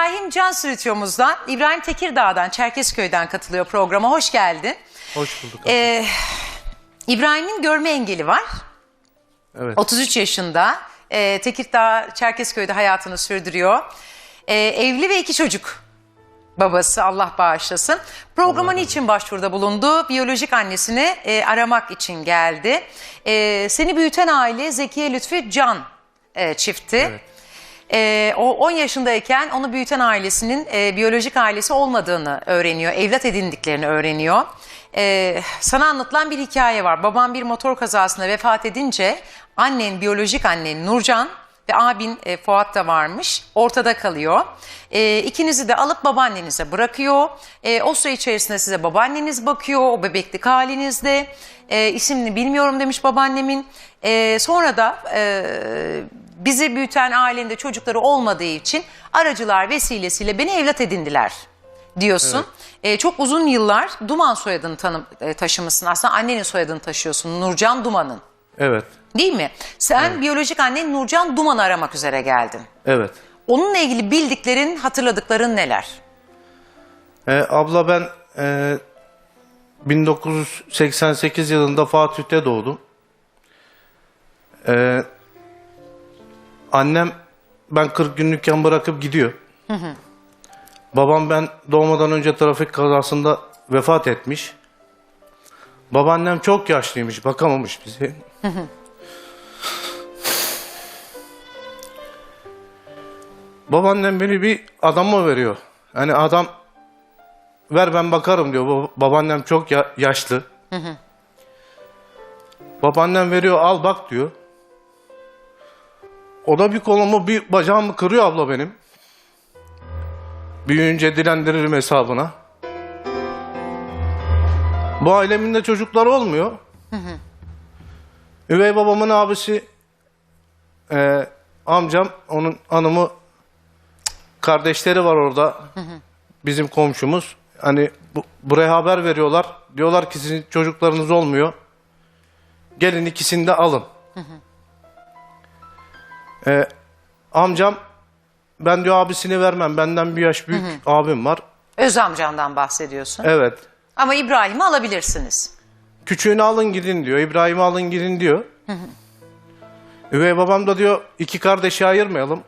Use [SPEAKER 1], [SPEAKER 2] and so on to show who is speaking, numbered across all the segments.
[SPEAKER 1] İbrahim Can Stüdyomuzdan, İbrahim Tekirdağ'dan, Çerkezköy'den katılıyor programa. Hoş geldin.
[SPEAKER 2] Hoş bulduk.
[SPEAKER 1] Ee, İbrahim'in görme engeli var.
[SPEAKER 2] evet.
[SPEAKER 1] 33 yaşında. Ee, Tekirdağ, Çerkezköy'de hayatını sürdürüyor. Ee, evli ve iki çocuk babası Allah bağışlasın. Programa niçin başvuruda bulundu? Biyolojik annesini e, aramak için geldi. Ee, seni büyüten aile Zekiye Lütfü Can e, çifti.
[SPEAKER 2] Evet.
[SPEAKER 1] Ee, o 10 yaşındayken onu büyüten ailesinin e, biyolojik ailesi olmadığını öğreniyor. Evlat edindiklerini öğreniyor. Ee, sana anlatılan bir hikaye var. Babam bir motor kazasında vefat edince annen, biyolojik annen Nurcan ve abin e, Fuat da varmış. Ortada kalıyor. E, ikinizi de alıp babaannenize bırakıyor. E, o süre içerisinde size babaanneniz bakıyor. O bebeklik halinizde. E, isimini bilmiyorum demiş babaannemin. E, sonra da e, bizi büyüten ailenin de çocukları olmadığı için aracılar vesilesiyle beni evlat edindiler diyorsun. E, çok uzun yıllar Duman soyadını tanım, e, taşımışsın. Aslında annenin soyadını taşıyorsun. Nurcan Duman'ın.
[SPEAKER 2] Evet.
[SPEAKER 1] Değil mi? Sen biyolojik annen Nurcan Duman'ı aramak üzere geldin.
[SPEAKER 2] Evet.
[SPEAKER 1] Onunla ilgili bildiklerin, hatırladıkların neler?
[SPEAKER 2] Ee, abla ben e, 1988 yılında Fatih'te doğdum. Ee, annem ben 40 günlükken bırakıp gidiyor. Babam ben doğmadan önce trafik kazasında vefat etmiş. Babaannem çok yaşlıymış, bakamamış bize. Babaannem beni bir adama veriyor. Hani adam ver ben bakarım diyor. Baba- Babaannem çok ya- yaşlı. Babaannem veriyor al bak diyor. O da bir kolumu bir bacağımı kırıyor abla benim. Büyüyünce dilendiririm hesabına. Bu ailemin de çocukları olmuyor. Üvey babamın abisi e, amcam onun hanımı kardeşleri var orada. Bizim komşumuz. Hani bu, buraya haber veriyorlar. Diyorlar ki sizin çocuklarınız olmuyor. Gelin ikisini de alın. Ee, amcam ben diyor abisini vermem. Benden bir yaş büyük abim var.
[SPEAKER 1] Öz amcandan bahsediyorsun.
[SPEAKER 2] Evet.
[SPEAKER 1] Ama İbrahim'i alabilirsiniz.
[SPEAKER 2] Küçüğünü alın gidin diyor. İbrahim'i alın gidin diyor. Üvey babam da diyor iki kardeşi ayırmayalım.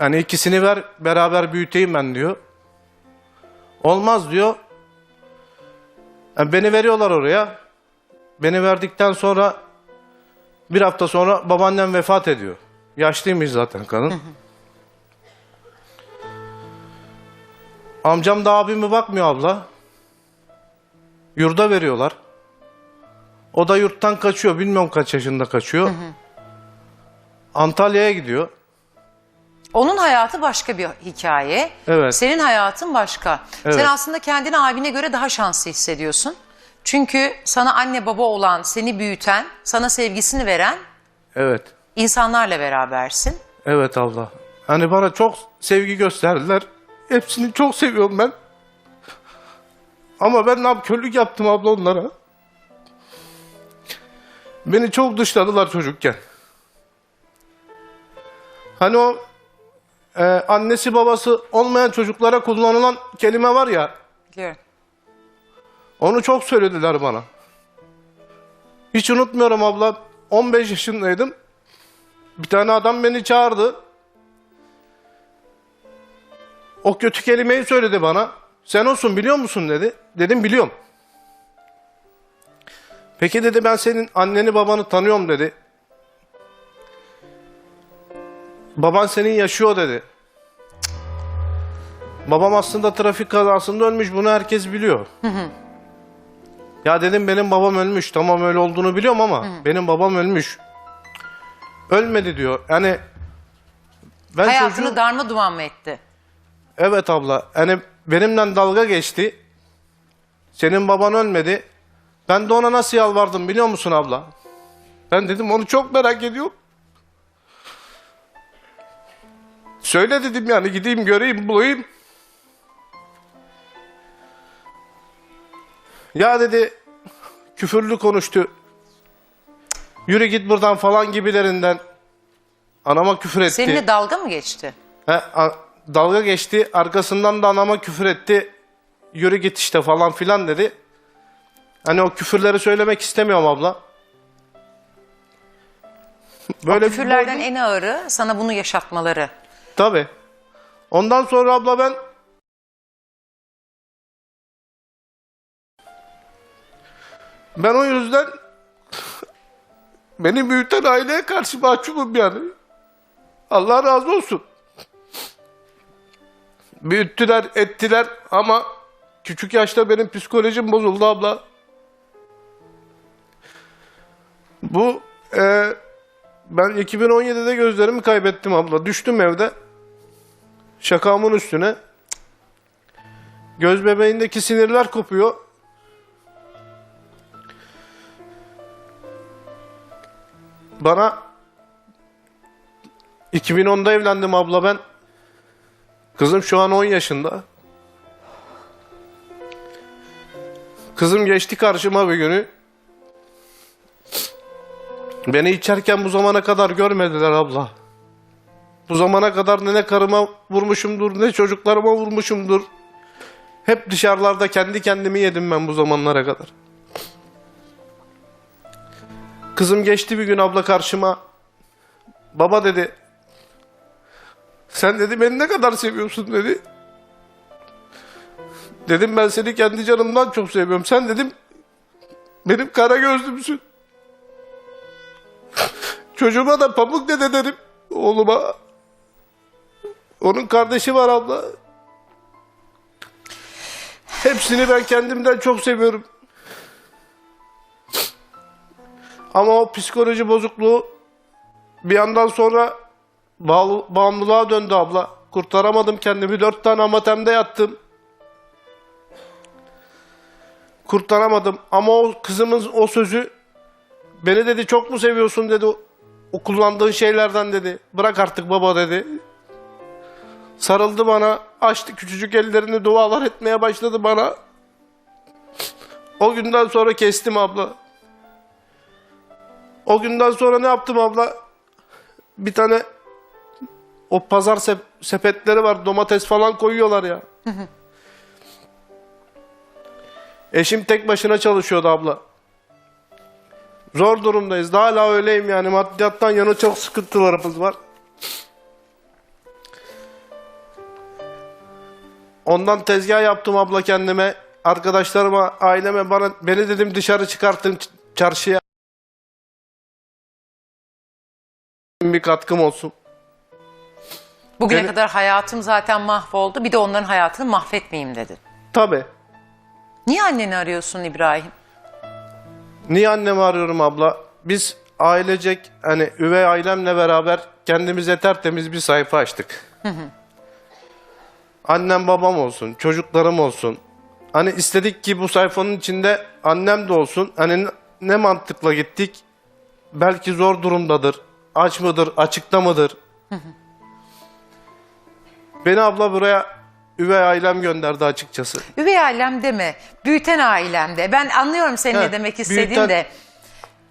[SPEAKER 2] Yani ikisini ver beraber büyüteyim ben diyor. Olmaz diyor. Yani beni veriyorlar oraya. Beni verdikten sonra bir hafta sonra babaannem vefat ediyor. Yaşlıymış zaten kadın. Amcam da abime bakmıyor abla. Yurda veriyorlar. O da yurttan kaçıyor. Bilmiyorum kaç yaşında kaçıyor. Antalya'ya gidiyor.
[SPEAKER 1] Onun hayatı başka bir hikaye.
[SPEAKER 2] Evet.
[SPEAKER 1] Senin hayatın başka.
[SPEAKER 2] Evet.
[SPEAKER 1] Sen aslında kendini abine göre daha şanslı hissediyorsun. Çünkü sana anne baba olan, seni büyüten, sana sevgisini veren
[SPEAKER 2] Evet.
[SPEAKER 1] İnsanlarla berabersin.
[SPEAKER 2] Evet abla. Hani bana çok sevgi gösterdiler. Hepsini çok seviyorum ben. Ama ben körlük yaptım abla onlara. Beni çok dışladılar çocukken. Hani o e, annesi babası olmayan çocuklara kullanılan kelime var ya.
[SPEAKER 1] Biliyorum.
[SPEAKER 2] Onu çok söylediler bana. Hiç unutmuyorum abla. 15 yaşındaydım. Bir tane adam beni çağırdı. O kötü kelimeyi söyledi bana. Sen olsun biliyor musun dedi. Dedim biliyorum. Peki dedi ben senin anneni babanı tanıyorum dedi. Baban senin yaşıyor dedi. Cık. Babam aslında trafik kazasında ölmüş bunu herkes biliyor. Ya dedim benim babam ölmüş. Tamam öyle olduğunu biliyorum ama benim babam ölmüş. Ölmedi diyor. Yani ben
[SPEAKER 1] Hayatını
[SPEAKER 2] çocuğu...
[SPEAKER 1] darma duman mı etti?
[SPEAKER 2] Evet abla. Yani benimle dalga geçti. Senin baban ölmedi. Ben de ona nasıl yalvardım biliyor musun abla? Ben dedim onu çok merak ediyorum. Söyle dedim yani gideyim göreyim bulayım. Ya dedi küfürlü konuştu. Yürü git buradan falan gibilerinden. Anama küfür etti.
[SPEAKER 1] Seninle dalga mı geçti?
[SPEAKER 2] He, a- dalga geçti. Arkasından da anama küfür etti. Yürü git işte falan filan dedi. Hani o küfürleri söylemek istemiyorum abla.
[SPEAKER 1] o
[SPEAKER 2] bir
[SPEAKER 1] küfürlerden en ağırı sana bunu yaşatmaları.
[SPEAKER 2] Tabii. Ondan sonra abla ben ben o yüzden beni büyüten aileye karşı mahcubum yani. Allah razı olsun. Büyüttüler, ettiler ama küçük yaşta benim psikolojim bozuldu abla. Bu e, ben 2017'de gözlerimi kaybettim abla. Düştüm evde. Şakamın üstüne. Göz bebeğindeki sinirler kopuyor. Bana 2010'da evlendim abla ben. Kızım şu an 10 yaşında. Kızım geçti karşıma bir günü. Beni içerken bu zamana kadar görmediler abla. Bu zamana kadar ne karıma vurmuşumdur ne çocuklarıma vurmuşumdur. Hep dışarılarda kendi kendimi yedim ben bu zamanlara kadar. Kızım geçti bir gün abla karşıma. Baba dedi. Sen dedi beni ne kadar seviyorsun dedi. Dedim ben seni kendi canımdan çok seviyorum. Sen dedim benim kara gözlümsün. Çocuğuma da pamuk dede derim oğluma. Onun kardeşi var abla. Hepsini ben kendimden çok seviyorum. Ama o psikoloji bozukluğu bir yandan sonra bağımlılığa döndü abla. Kurtaramadım kendimi. Dört tane amatemde yattım. Kurtaramadım. Ama o kızımın o sözü beni dedi çok mu seviyorsun dedi. O kullandığın şeylerden dedi. Bırak artık baba dedi. Sarıldı bana, açtı küçücük ellerini dualar etmeye başladı bana. O günden sonra kestim abla. O günden sonra ne yaptım abla? Bir tane o pazar sep- sepetleri var, domates falan koyuyorlar ya. Eşim tek başına çalışıyordu abla. Zor durumdayız. Daha hala öyleyim yani. Maddiyattan yana çok sıkıntılarımız var. Ondan tezgah yaptım abla kendime. Arkadaşlarıma, aileme bana beni dedim dışarı çıkartın çarşıya. Bir katkım olsun.
[SPEAKER 1] Bugüne
[SPEAKER 2] Beni-
[SPEAKER 1] kadar hayatım zaten mahvoldu. Bir de onların hayatını mahvetmeyeyim dedi.
[SPEAKER 2] Tabii.
[SPEAKER 1] Niye anneni arıyorsun İbrahim?
[SPEAKER 2] Niye annemi arıyorum abla? Biz ailecek hani üvey ailemle beraber kendimize tertemiz bir sayfa açtık. Annem babam olsun, çocuklarım olsun. Hani istedik ki bu sayfanın içinde annem de olsun. Hani ne mantıkla gittik? Belki zor durumdadır. Aç mıdır, açıkta mıdır? Beni abla buraya üvey ailem gönderdi açıkçası.
[SPEAKER 1] Üvey ailem deme, büyüten ailemde. Ben anlıyorum senin ne
[SPEAKER 2] Evet,
[SPEAKER 1] demek istediğini
[SPEAKER 2] büyüten
[SPEAKER 1] de.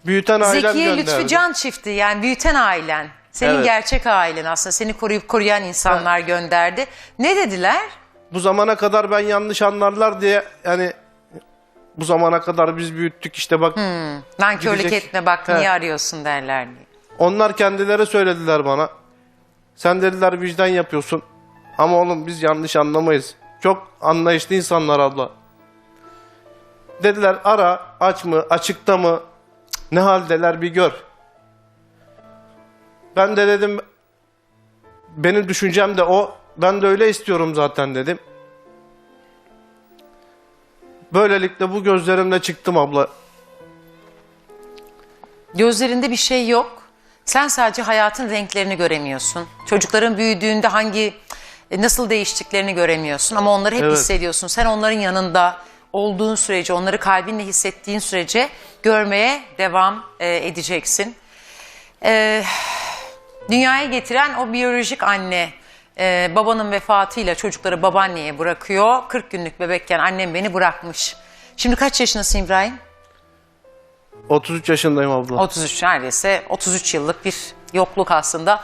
[SPEAKER 2] Büyüten ailem
[SPEAKER 1] Zekiye
[SPEAKER 2] gönderdi.
[SPEAKER 1] Lütfü Can çifti yani büyüten ailen. Senin
[SPEAKER 2] Evet.
[SPEAKER 1] gerçek ailen aslında seni koruyup koruyan insanlar gönderdi. Ne dediler?
[SPEAKER 2] bu zamana kadar ben yanlış anlarlar diye yani bu zamana kadar biz büyüttük işte bak
[SPEAKER 1] Nankörlük
[SPEAKER 2] Gidecek.
[SPEAKER 1] etme bak
[SPEAKER 2] He.
[SPEAKER 1] niye arıyorsun derler diye.
[SPEAKER 2] Onlar kendileri söylediler bana. Sen dediler vicdan yapıyorsun. Ama oğlum biz yanlış anlamayız. Çok anlayışlı insanlar abla. Dediler ara aç mı açıkta mı ne haldeler bir gör. Ben de dedim benim düşüncem de o. Ben de öyle istiyorum zaten dedim. Böylelikle bu gözlerimle çıktım abla.
[SPEAKER 1] Gözlerinde bir şey yok. Sen sadece hayatın renklerini göremiyorsun. Çocukların büyüdüğünde hangi e, nasıl değiştiklerini göremiyorsun ama onları hep
[SPEAKER 2] Evet.
[SPEAKER 1] hissediyorsun. Sen onların yanında olduğun sürece, onları kalbinle hissettiğin sürece görmeye devam e, edeceksin. E, dünyaya getiren o biyolojik anne e, babanın vefatıyla çocukları babaanneye bırakıyor. 40 günlük bebekken annem beni bırakmış. Şimdi kaç yaşındasın İbrahim?
[SPEAKER 2] 33 yaşındayım abla.
[SPEAKER 1] 33 neredeyse 33 yıllık bir yokluk aslında.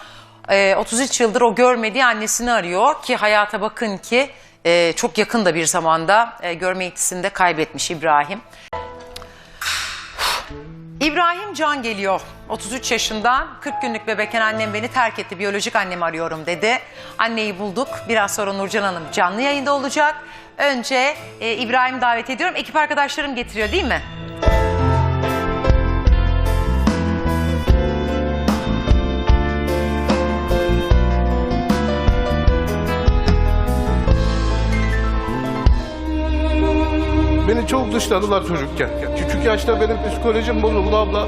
[SPEAKER 1] e, 33 yıldır o görmediği annesini arıyor ki hayata bakın ki e, çok yakın da bir zamanda e, görme yetisini de kaybetmiş İbrahim. İbrahim Can geliyor. 33 yaşında 40 günlük bebekken annem beni terk etti. Biyolojik annemi arıyorum dedi. Anneyi bulduk. Biraz sonra Nurcan Hanım canlı yayında olacak. Önce e, İbrahim'i davet ediyorum. Ekip arkadaşlarım getiriyor değil mi?
[SPEAKER 2] Beni çok dışladılar çocukken. Küçük yaşta benim psikolojim bozuldu abla.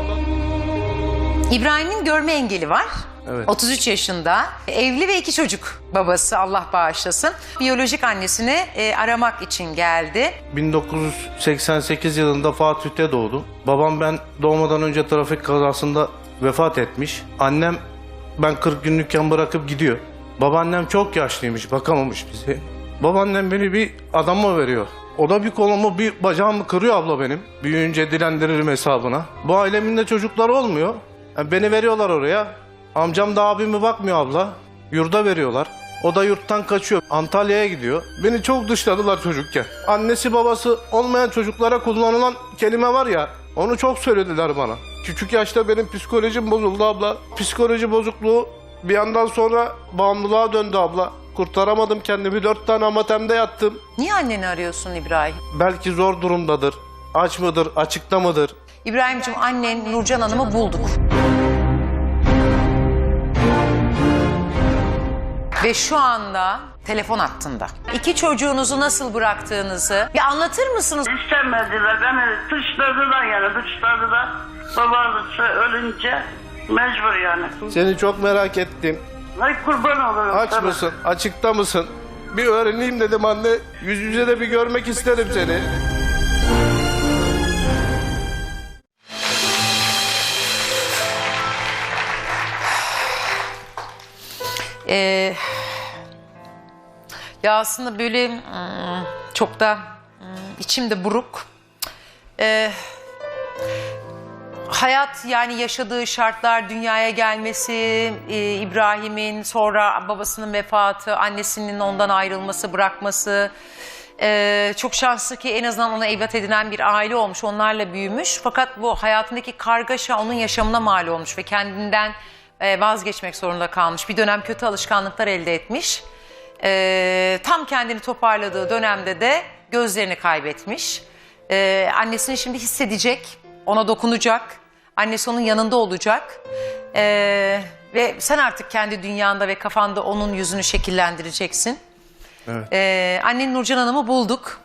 [SPEAKER 1] İbrahim'in görme engeli var.
[SPEAKER 2] Evet.
[SPEAKER 1] 33 yaşında. Evli ve iki çocuk babası Allah bağışlasın. Biyolojik annesini e, aramak için geldi.
[SPEAKER 2] 1988 yılında Fatih'te doğdum. Babam ben doğmadan önce trafik kazasında vefat etmiş. Annem ben 40 günlükken bırakıp gidiyor. Babaannem çok yaşlıymış, bakamamış bize. Babaannem beni bir adama veriyor. O da bir kolumu bir bacağımı kırıyor abla benim. Büyüyünce dilendiririm hesabına. Bu ailemin de çocukları olmuyor. Yani beni veriyorlar oraya. Amcam da abimi bakmıyor abla. Yurda veriyorlar. O da yurttan kaçıyor. Antalya'ya gidiyor. Beni çok dışladılar çocukken. Annesi babası olmayan çocuklara kullanılan kelime var ya. Onu çok söylediler bana. Küçük yaşta benim psikolojim bozuldu abla. Psikoloji bozukluğu bir yandan sonra bağımlılığa döndü abla. Kurtaramadım kendimi. Dört tane amatemde yattım.
[SPEAKER 1] Niye anneni arıyorsun İbrahim?
[SPEAKER 2] Belki zor durumdadır. Aç mıdır, açıkta mıdır?
[SPEAKER 1] İbrahim'cim annen Nurcan Hanım'ı bulduk. Ve şu anda telefon hattında. İki çocuğunuzu nasıl bıraktığınızı bir anlatır mısınız?
[SPEAKER 3] İstemediler. Beni dışladılar yani dışladılar. Babası ölünce mecbur yani.
[SPEAKER 2] Seni çok merak ettim.
[SPEAKER 3] Ay kurban olurum
[SPEAKER 2] Aç
[SPEAKER 3] sana.
[SPEAKER 2] mısın? Açıkta mısın? Bir öğreneyim dedim anne. Yüz yüze de bir görmek isterim seni.
[SPEAKER 1] Ee, ya aslında böyle hmm, çok da hmm, içimde buruk. Ee, hayat yani yaşadığı şartlar, dünyaya gelmesi, e, İbrahim'in sonra babasının vefatı, annesinin ondan ayrılması, bırakması. Ee, çok şanslı ki en azından ona evlat edinen bir aile olmuş, onlarla büyümüş. Fakat bu hayatındaki kargaşa onun yaşamına mal olmuş ve kendinden e, vazgeçmek zorunda kalmış. Bir dönem kötü alışkanlıklar elde etmiş. Ee, tam kendini toparladığı dönemde de gözlerini kaybetmiş. Ee, annesini şimdi hissedecek, ona dokunacak. Annesi onun yanında olacak. Ee, ve sen artık kendi dünyanda ve kafanda onun yüzünü şekillendireceksin.
[SPEAKER 2] Evet.
[SPEAKER 1] Ee, annen Nurcan Hanım'ı bulduk.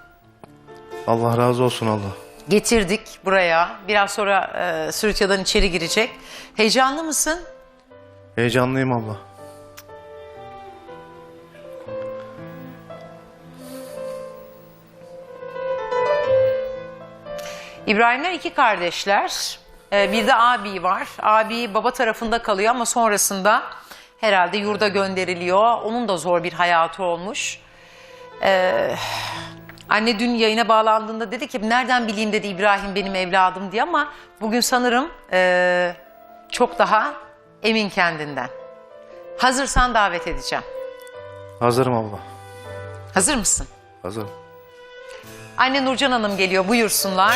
[SPEAKER 2] Allah razı olsun Allah.
[SPEAKER 1] Getirdik buraya. Biraz sonra e, Sürütya'dan içeri girecek. Heyecanlı mısın?
[SPEAKER 2] Heyecanlıyım abla.
[SPEAKER 1] İbrahimler iki kardeşler. Ee, bir de abi var. Abi baba tarafında kalıyor ama sonrasında herhalde yurda gönderiliyor. Onun da zor bir hayatı olmuş. Ee, anne dün yayına bağlandığında dedi ki nereden bileyim dedi İbrahim benim evladım diye ama bugün sanırım e, çok daha emin kendinden. Hazırsan davet edeceğim.
[SPEAKER 2] Hazırım abla.
[SPEAKER 1] Hazır mısın?
[SPEAKER 2] Hazırım.
[SPEAKER 1] Anne Nurcan Hanım geliyor buyursunlar.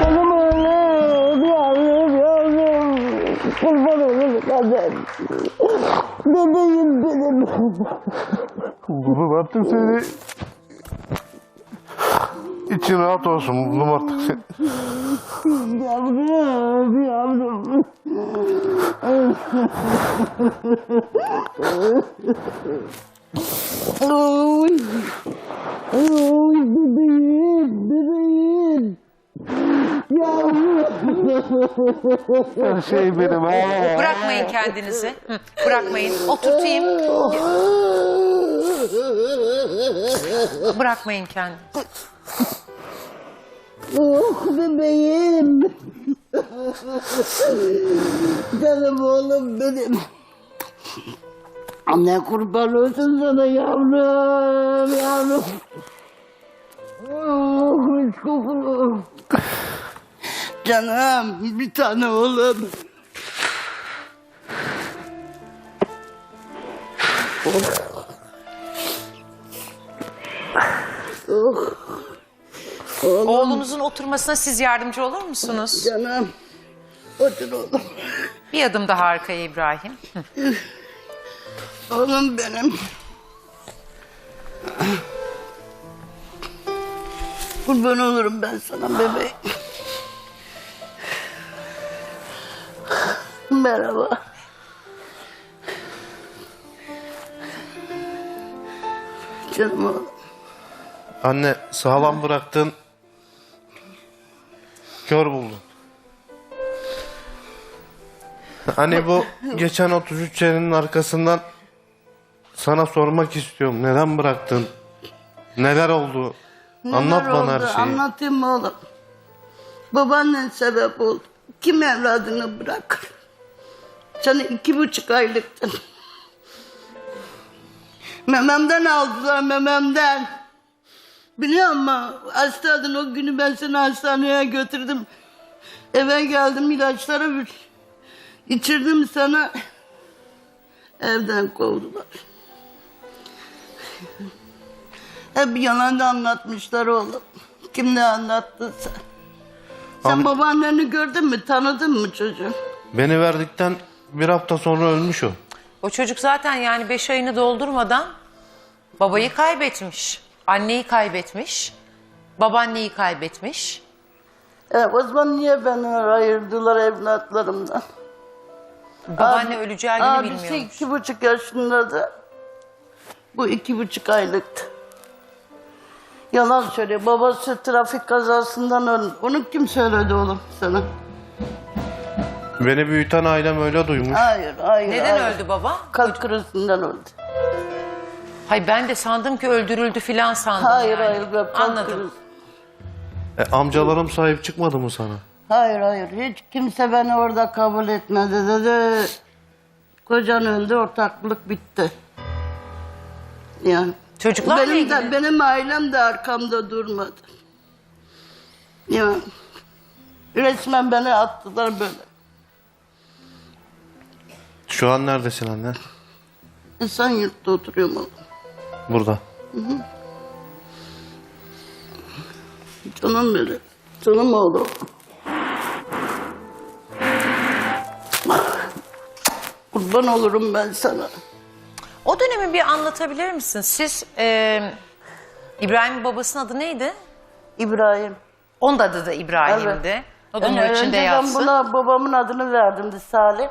[SPEAKER 4] Canım oğlum, yavrum, yavrum. Kurban olurum kadın. Bebeğim benim.
[SPEAKER 2] Artık seni. İçin rahat olsun. Buldum artık seni.
[SPEAKER 4] Yavrum, yavrum. Oy. Oy bebeğim, bebeğim.
[SPEAKER 2] Şey benim. ha.
[SPEAKER 1] Bırakmayın kendinizi. Bırakmayın. Oturtayım. Bırakmayın kendinizi.
[SPEAKER 4] Oh bebeğim. Canım oğlum benim. Anne kurban olsun sana yavrum, yavrum. Oh mis kokulu. Canım bir tane oğlum. Oh. Oğlum
[SPEAKER 1] Oğlunuzun oturmasına siz yardımcı olur musunuz?
[SPEAKER 4] canım. Otur oğlum.
[SPEAKER 1] Bir adım daha arkaya İbrahim.
[SPEAKER 4] Oğlum benim. Kurban olurum ben sana bebeğim. Merhaba. Canım oğlum.
[SPEAKER 2] Anne sağlam bıraktın. Kör buldun. Hani bu geçen 33 senenin arkasından sana sormak istiyorum. Neden bıraktın? Neler oldu? Anlat
[SPEAKER 4] Neler
[SPEAKER 2] bana her şeyi.
[SPEAKER 4] Anlatayım mı oğlum? Babaannen sebep oldu. Kim evladını bırakır? Sen iki buçuk aylıktın. Mememden aldılar mememden. Biliyor musun? Hastaydın o günü ben seni hastaneye götürdüm. Eve geldim ilaçları bir içirdim sana. Evden kovdular. Hep yalan da anlatmışlar oğlum. Kim ne anlattıysa. Sen
[SPEAKER 2] Am-
[SPEAKER 4] babaanneni gördün mü? Tanıdın mı çocuğu?
[SPEAKER 2] Beni verdikten bir hafta sonra ölmüş o.
[SPEAKER 1] O çocuk zaten yani beş ayını doldurmadan babayı kaybetmiş. Anneyi kaybetmiş. Babaanneyi kaybetmiş.
[SPEAKER 4] E, o zaman niye beni ayırdılar evlatlarımdan?
[SPEAKER 1] Babaanne öleceği günü
[SPEAKER 4] Abisi
[SPEAKER 1] bilmiyormuş.
[SPEAKER 4] iki buçuk yaşındadı. Bu iki buçuk aylıktı. Yalan söylüyor. Babası trafik kazasından öldü. Onu kim söyledi oğlum sana?
[SPEAKER 2] Beni büyüten ailem öyle duymuş.
[SPEAKER 4] Hayır, hayır.
[SPEAKER 1] Neden
[SPEAKER 4] hayır.
[SPEAKER 1] öldü baba?
[SPEAKER 4] Kalp krizinden öldü.
[SPEAKER 1] Hay ben de sandım ki öldürüldü filan sandım
[SPEAKER 4] Hayır,
[SPEAKER 1] yani.
[SPEAKER 4] hayır. Kalp
[SPEAKER 1] Anladım.
[SPEAKER 2] E, amcalarım sahip çıkmadı mı sana?
[SPEAKER 4] Hayır hayır hiç kimse beni orada kabul etmedi dedi. Kocan öldü ortaklık bitti. Yani.
[SPEAKER 1] Çocuklarla
[SPEAKER 4] benim
[SPEAKER 1] ilgili.
[SPEAKER 4] de benim ailem de arkamda durmadı. Yani resmen beni attılar böyle.
[SPEAKER 2] Şu an neredesin anne?
[SPEAKER 4] İnsan yurtta oturuyorum oğlum.
[SPEAKER 2] Burada.
[SPEAKER 4] Canım benim. Canım oğlum. Kurban olurum ben sana.
[SPEAKER 1] O dönemi bir anlatabilir misin? Siz e, İbrahim'in babasının adı neydi?
[SPEAKER 4] İbrahim.
[SPEAKER 1] Onun da adı da İbrahim'di.
[SPEAKER 4] Evet.
[SPEAKER 1] O da onun
[SPEAKER 4] Yani
[SPEAKER 1] içinde
[SPEAKER 4] önce ben
[SPEAKER 1] yatsın.
[SPEAKER 4] buna babamın adını verdim de Salim.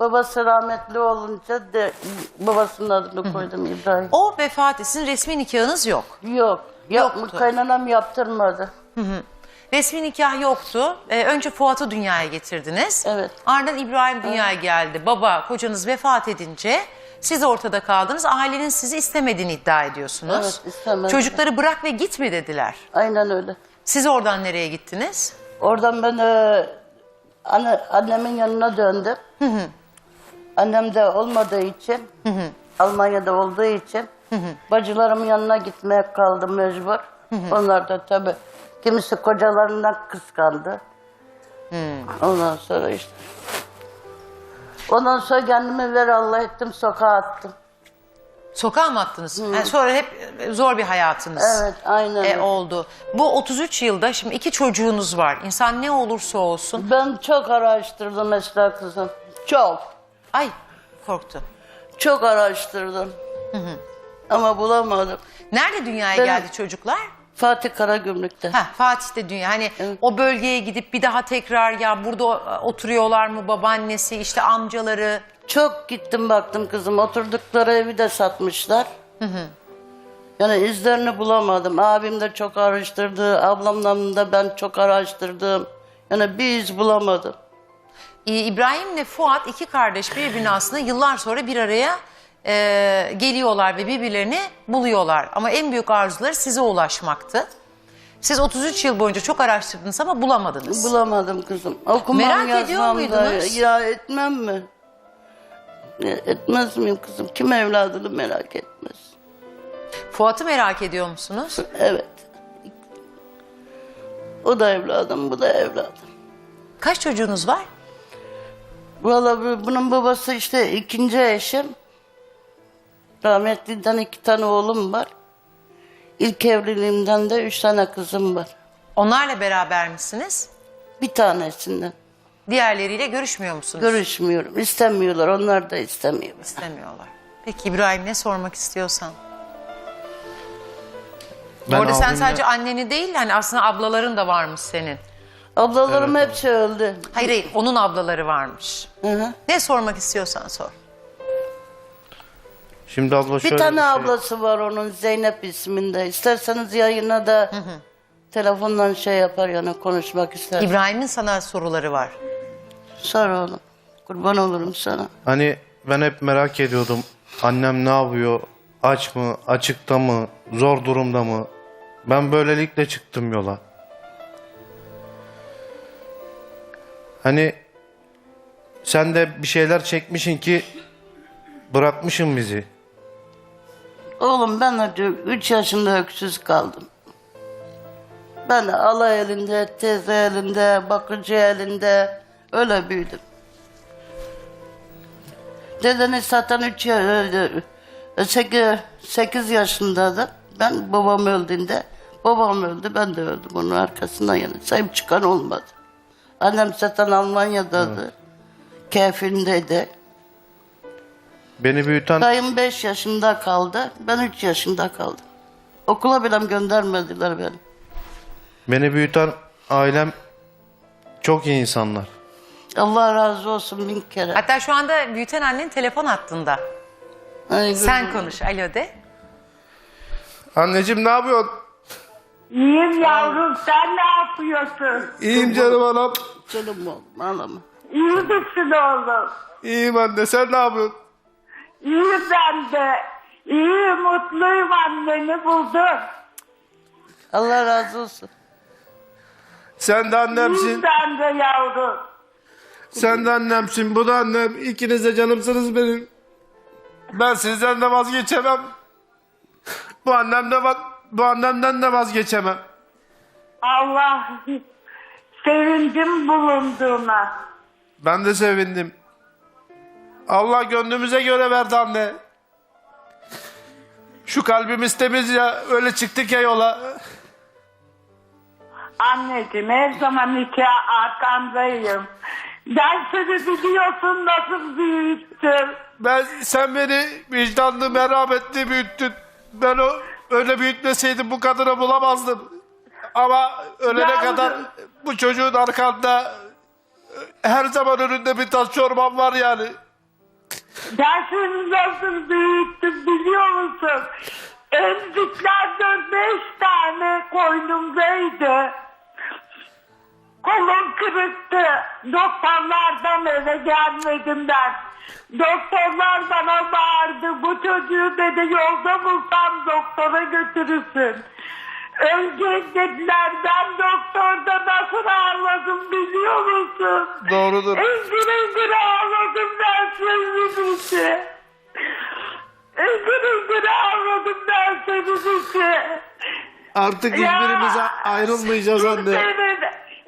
[SPEAKER 4] Babası rahmetli olunca de babasının adını koydum İbrahim.
[SPEAKER 1] O vefat sizin resmi nikahınız yok.
[SPEAKER 4] Yok. Yok.
[SPEAKER 1] Yoktu.
[SPEAKER 4] Kaynanam yaptırmadı.
[SPEAKER 1] Resmi nikah yoktu. Ee, önce Fuat'ı dünyaya getirdiniz.
[SPEAKER 4] Evet.
[SPEAKER 1] Ardından İbrahim dünyaya geldi. Baba, kocanız vefat edince siz ortada kaldınız. Ailenin sizi istemediğini iddia ediyorsunuz.
[SPEAKER 4] Evet, istemedi.
[SPEAKER 1] Çocukları bırak ve git mi dediler.
[SPEAKER 4] Aynen öyle.
[SPEAKER 1] Siz oradan nereye gittiniz?
[SPEAKER 4] Oradan ben e, anne, annemin yanına döndüm. Annem de olmadığı için, Almanya'da olduğu için bacılarımın yanına gitmeye kaldım mecbur. Onlar da tabii kimisi kocalarından kıskandı. Ondan sonra işte. Ondan sonra kendimi ver Allah ettim sokağa attım.
[SPEAKER 1] Sokağa mı attınız? Yani sonra hep zor bir hayatınız.
[SPEAKER 4] Evet aynen.
[SPEAKER 1] e, oldu. Bu 33 yılda şimdi iki çocuğunuz var. İnsan ne olursa olsun.
[SPEAKER 4] Ben çok araştırdım Esra kızım. Çok.
[SPEAKER 1] Ay korktu.
[SPEAKER 4] Çok araştırdım. Ama bulamadım.
[SPEAKER 1] Nerede dünyaya
[SPEAKER 4] Ben-
[SPEAKER 1] geldi çocuklar?
[SPEAKER 4] Fatih Karagümrük'te.
[SPEAKER 1] Ha Fatih'te dünya. Hani
[SPEAKER 4] Evet.
[SPEAKER 1] o bölgeye gidip bir daha tekrar ya burada o- oturuyorlar mı babaannesi işte amcaları.
[SPEAKER 4] Çok gittim baktım kızım. Oturdukları evi de satmışlar. Yani izlerini bulamadım. Abim de çok araştırdı. Ablamla da ben çok araştırdım. Yani bir iz bulamadım.
[SPEAKER 1] Ee, İbrahim'le Fuat iki kardeş birbirine aslında yıllar sonra bir araya e, geliyorlar ve birbirlerini buluyorlar. Ama en büyük arzuları size ulaşmaktı. Siz 33 yıl boyunca çok araştırdınız ama bulamadınız.
[SPEAKER 4] Bulamadım kızım. Okumam
[SPEAKER 1] Merak ediyor
[SPEAKER 4] da
[SPEAKER 1] muydunuz?
[SPEAKER 4] Ya etmem mi? Etmez miyim kızım? Kim evladını merak etmez.
[SPEAKER 1] Fuat'ı merak ediyor musunuz?
[SPEAKER 4] Evet. O da evladım, bu da evladım.
[SPEAKER 1] Kaç çocuğunuz var?
[SPEAKER 4] Valla bu- bunun babası işte ikinci eşim. Rahmetliden iki tane oğlum var. İlk evliliğimden de üç tane kızım var.
[SPEAKER 1] Onlarla beraber misiniz?
[SPEAKER 4] Bir tanesinden.
[SPEAKER 1] Diğerleriyle görüşmüyor musunuz?
[SPEAKER 4] Görüşmüyorum. İstemiyorlar. Onlar da istemiyor.
[SPEAKER 1] İstemiyorlar. Peki İbrahim ne sormak istiyorsan.
[SPEAKER 2] Ben
[SPEAKER 1] Orada sen
[SPEAKER 2] abimle-
[SPEAKER 1] sadece anneni değil hani aslında ablaların da varmış senin.
[SPEAKER 4] Ablalarım hepsi öldü.
[SPEAKER 1] Hayır hayır onun ablaları varmış.
[SPEAKER 4] Hı hı.
[SPEAKER 1] Ne sormak istiyorsan sor.
[SPEAKER 2] Şimdi abla şöyle
[SPEAKER 4] Bir tane
[SPEAKER 2] şey-
[SPEAKER 4] ablası var onun Zeynep isminde. İsterseniz yayına da telefondan şey yapar yani konuşmak ister.
[SPEAKER 1] İbrahim'in sana soruları var.
[SPEAKER 4] Sor oğlum. Kurban olurum sana.
[SPEAKER 2] Hani ben hep merak ediyordum. Annem ne yapıyor? Aç mı? Açıkta mı? Zor durumda mı? Ben böylelikle çıktım yola. Hani sen de bir şeyler çekmişsin ki bırakmışsın bizi.
[SPEAKER 4] Oğlum ben de 3 yaşında öksüz kaldım. Ben de ala elinde, teyze elinde, bakıcı elinde öyle büyüdüm. Dedeni zaten 3 8, 8 yaşındaydı. Ben babam öldüğünde babam öldü ben de öldüm onun arkasından yani sahip çıkan olmadı. Annem zaten Almanya'daydı. Keyfindeydi.
[SPEAKER 2] Beni büyüten
[SPEAKER 4] Dayım 5 yaşında kaldı. Ben 3 yaşında kaldım. Okula bile göndermediler beni.
[SPEAKER 2] beni büyüten ailem çok iyi insanlar.
[SPEAKER 4] Allah razı olsun bin kere.
[SPEAKER 1] Hatta şu anda büyüten annen telefon hattında.
[SPEAKER 4] Ay,
[SPEAKER 1] Sen konuş alo de.
[SPEAKER 2] Anneciğim ne yapıyorsun?
[SPEAKER 3] İyiyim yavrum sen ne yapıyorsun?
[SPEAKER 2] İyiyim canım anam.
[SPEAKER 3] Canım
[SPEAKER 4] oğlum ağlama.
[SPEAKER 3] İyi misin oğlum?
[SPEAKER 2] İyiyim anne sen ne yapıyorsun?
[SPEAKER 3] İyiyim ben de. İyi mutluyum anneni buldum.
[SPEAKER 4] Allah razı olsun.
[SPEAKER 2] Sen de annemsin.
[SPEAKER 3] İyiyim ben de yavrum.
[SPEAKER 2] Sen de annemsin, bu da annem. İkiniz de canımsınız benim. Ben sizden de vazgeçemem. Bu annem de va- bu annemden de vazgeçemem.
[SPEAKER 3] Allah sevindim bulunduğuna.
[SPEAKER 2] Ben de sevindim. Allah gönlümüze göre verdi anne. Şu kalbimiz temiz ya, öyle çıktık ya yola.
[SPEAKER 3] Anneciğim her zaman iki arkandayım. Ben seni biliyorsun nasıl büyüttüm.
[SPEAKER 2] Ben sen beni vicdanlı, merhametli büyüttün. Ben o öyle büyütmeseydim bu kadını bulamazdım. Ama ölene
[SPEAKER 3] Yavrum.
[SPEAKER 2] kadar bu çocuğun arkanda her zaman önünde bir taş çorban var yani.
[SPEAKER 3] Ben seni nasıl büyüttüm biliyor musun? Emzikler dört beş tane koynumdaydı. Kolum kırıktı. Doktorlardan eve gelmedim ben. Doktorlar bana bağırdı. Bu çocuğu dedi yolda bulsam doktora götürürsün. Önce dediler ben doktorda nasıl ağladım biliyor musun?
[SPEAKER 2] Doğrudur.
[SPEAKER 3] Engin engin ağladım ben senin için. Engin engin ağladım ben senin için.
[SPEAKER 2] Artık
[SPEAKER 3] Ya,
[SPEAKER 2] hiçbirimiz ayrılmayacağız anne.
[SPEAKER 3] Senin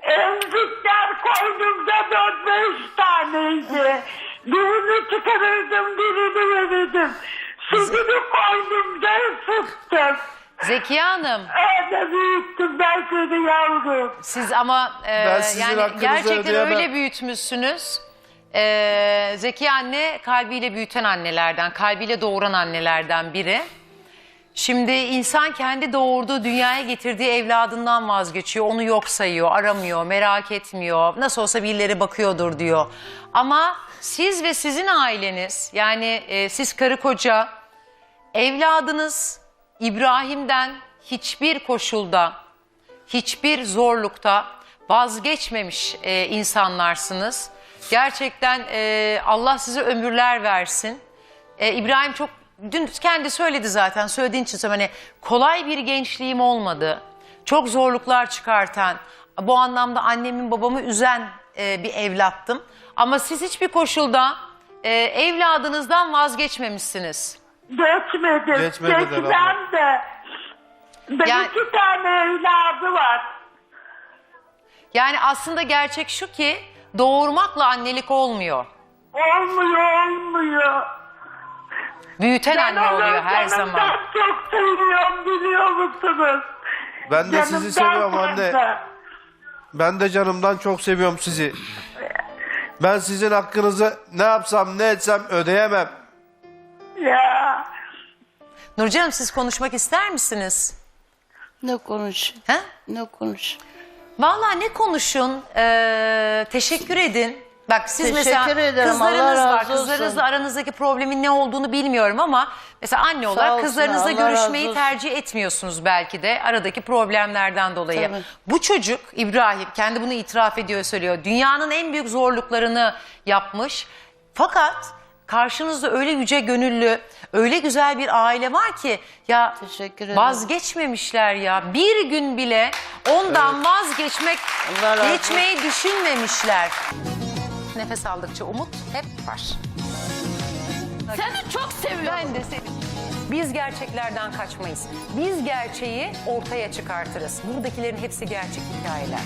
[SPEAKER 3] emzikler koynumda dört beş taneydi. Birini çıkarırdım birini verirdim. Sütünü koynumda ısıttım.
[SPEAKER 1] Zekiye Hanım
[SPEAKER 3] Öyle büyüttüm ben seni yavrum.
[SPEAKER 1] siz ama e,
[SPEAKER 2] Ben sizin
[SPEAKER 1] yani
[SPEAKER 2] hakkınızı
[SPEAKER 1] gerçekten
[SPEAKER 2] ödeyemem.
[SPEAKER 1] öyle büyütmüşsünüz. E, Zekiye anne kalbiyle büyüten annelerden, kalbiyle doğuran annelerden biri. Şimdi insan kendi doğurduğu, dünyaya getirdiği evladından vazgeçiyor. Onu yok sayıyor, aramıyor, merak etmiyor. Nasıl olsa birileri bakıyordur diyor. Ama siz ve sizin aileniz, yani e, siz karı koca, evladınız İbrahim'den hiçbir koşulda, hiçbir zorlukta vazgeçmemiş e, insanlarsınız. Gerçekten e, Allah size ömürler versin. E, İbrahim çok dün kendi söyledi zaten söylediğin için söyleyeyim. Hani kolay bir gençliğim olmadı. çok zorluklar çıkartan, bu anlamda annemin babamı üzen e, bir evlattım. Ama siz hiçbir koşulda e, evladınızdan vazgeçmemişsiniz.
[SPEAKER 3] Geçmedim.
[SPEAKER 2] Geçmedi de
[SPEAKER 3] Geçmem de. Ben
[SPEAKER 1] Yani-
[SPEAKER 3] iki tane evladı var.
[SPEAKER 1] Yani aslında gerçek şu ki doğurmakla annelik olmuyor.
[SPEAKER 3] Olmuyor, olmuyor.
[SPEAKER 1] Büyüten
[SPEAKER 3] Ben
[SPEAKER 1] anne oluyor her zaman.
[SPEAKER 3] çok seviyorum biliyor musunuz?
[SPEAKER 2] Ben de sizi
[SPEAKER 3] Canımdan
[SPEAKER 2] seviyorum anne.
[SPEAKER 3] fazla.
[SPEAKER 2] Ben de canımdan çok seviyorum sizi. Ben sizin hakkınızı ne yapsam ne etsem ödeyemem.
[SPEAKER 3] Ya.
[SPEAKER 1] Nurcanım siz konuşmak ister misiniz?
[SPEAKER 4] Ne konuş?
[SPEAKER 1] Ha?
[SPEAKER 4] Ne konuş?
[SPEAKER 1] Vallahi ne konuşun, ee, teşekkür edin. Bak siz
[SPEAKER 4] Teşekkür
[SPEAKER 1] mesela
[SPEAKER 4] ederim,
[SPEAKER 1] kızlarınız
[SPEAKER 4] Allah
[SPEAKER 1] var.
[SPEAKER 4] razı olsun.
[SPEAKER 1] Kızlarınızla aranızdaki problemin ne olduğunu bilmiyorum ama mesela anne olarak
[SPEAKER 4] olsun,
[SPEAKER 1] kızlarınızla
[SPEAKER 4] Allah
[SPEAKER 1] görüşmeyi
[SPEAKER 4] olsun.
[SPEAKER 1] tercih etmiyorsunuz belki de aradaki problemlerden dolayı.
[SPEAKER 4] Tabii.
[SPEAKER 1] Bu çocuk İbrahim kendi bunu itiraf ediyor söylüyor. Dünyanın en büyük zorluklarını yapmış. Fakat karşınızda öyle yüce gönüllü, öyle güzel bir aile var ki ya
[SPEAKER 4] Teşekkür ederim.
[SPEAKER 1] vazgeçmemişler ya. Bir gün bile ondan vazgeçmek,
[SPEAKER 4] Allah razı olsun.
[SPEAKER 1] geçmeyi düşünmemişler. Nefes aldıkça umut hep var.
[SPEAKER 5] Seni çok seviyorum.
[SPEAKER 1] Ben de seni. Biz gerçeklerden kaçmayız. Biz gerçeği ortaya çıkartırız. Buradakilerin hepsi gerçek hikayeler.